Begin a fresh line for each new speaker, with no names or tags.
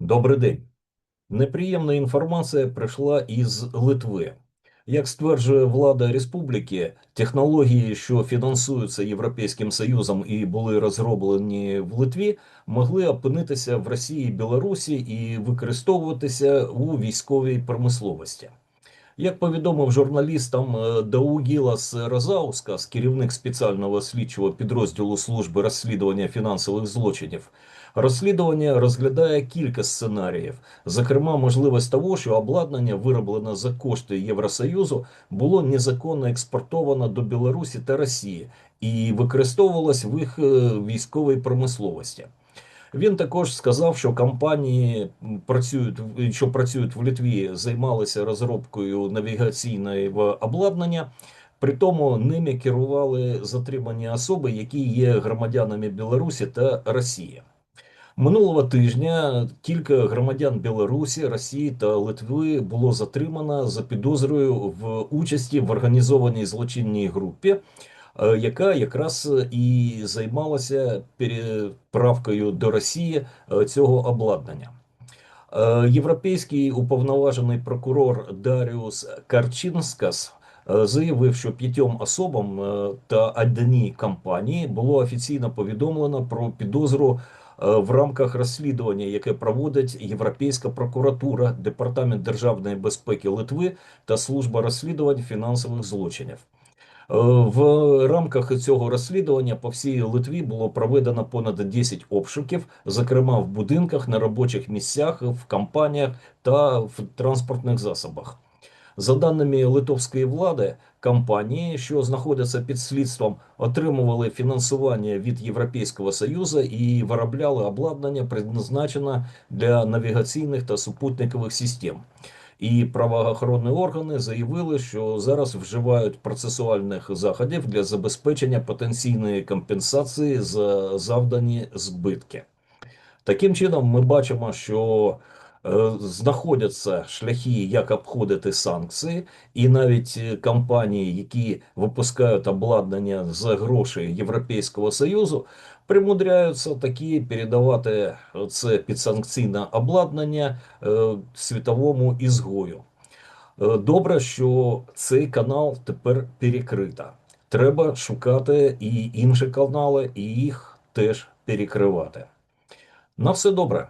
Добрий день. Неприємна інформація прийшла із Литви. Як стверджує влада республіки, технології, що фінансуються Європейським Союзом і були розроблені в Литві, могли опинитися в Росії і Білорусі і використовуватися у військовій промисловості. Як повідомив журналістам е, Даугілас Розаускас, керівник спеціального слідчого підрозділу служби розслідування фінансових злочинів, розслідування розглядає кілька сценаріїв, зокрема, можливість того, що обладнання, вироблене за кошти Євросоюзу, було незаконно експортовано до Білорусі та Росії і використовувалось в їх е, військовій промисловості. Він також сказав, що компанії працюють що працюють в Литві, займалися розробкою навігаційного обладнання. При тому ними керували затримані особи, які є громадянами Білорусі та Росії. Минулого тижня кілька громадян Білорусі, Росії та Литви було затримано за підозрою в участі в організованій злочинній групі, яка якраз і займалася переправкою до Росії е, цього обладнання. Е, Європейський уповноважений прокурор Даріус Карчинскас е, заявив, що п'ятьом особам е, та одній компанії було офіційно повідомлено про підозру е, в рамках розслідування, яке проводить Європейська прокуратура, Департамент державної безпеки Литви та служба розслідувань фінансових злочинів. Е, В рамках цього розслідування по всій Литві було проведено понад 10 обшуків, зокрема в будинках, на робочих місцях, в компаніях та в транспортних засобах. За даними литовської влади, компанії, що знаходяться під слідством, отримували фінансування від Європейського Союзу і виробляли обладнання, призначене для навігаційних та супутникових систем. І правоохоронні органи заявили, що зараз вживають процесуальних заходів для забезпечення потенційної компенсації за завдані збитки. Таким чином, ми бачимо, що знаходяться шляхи, як обходити санкції, і навіть е, компанії, які випускають обладнання за гроші Європейського Союзу, примудряються такі передавати це підсанкційне обладнання е, світовому ізгою. Е, Добре, що цей канал тепер перекрито. Треба шукати і інші канали, і їх теж перекривати. На все добре.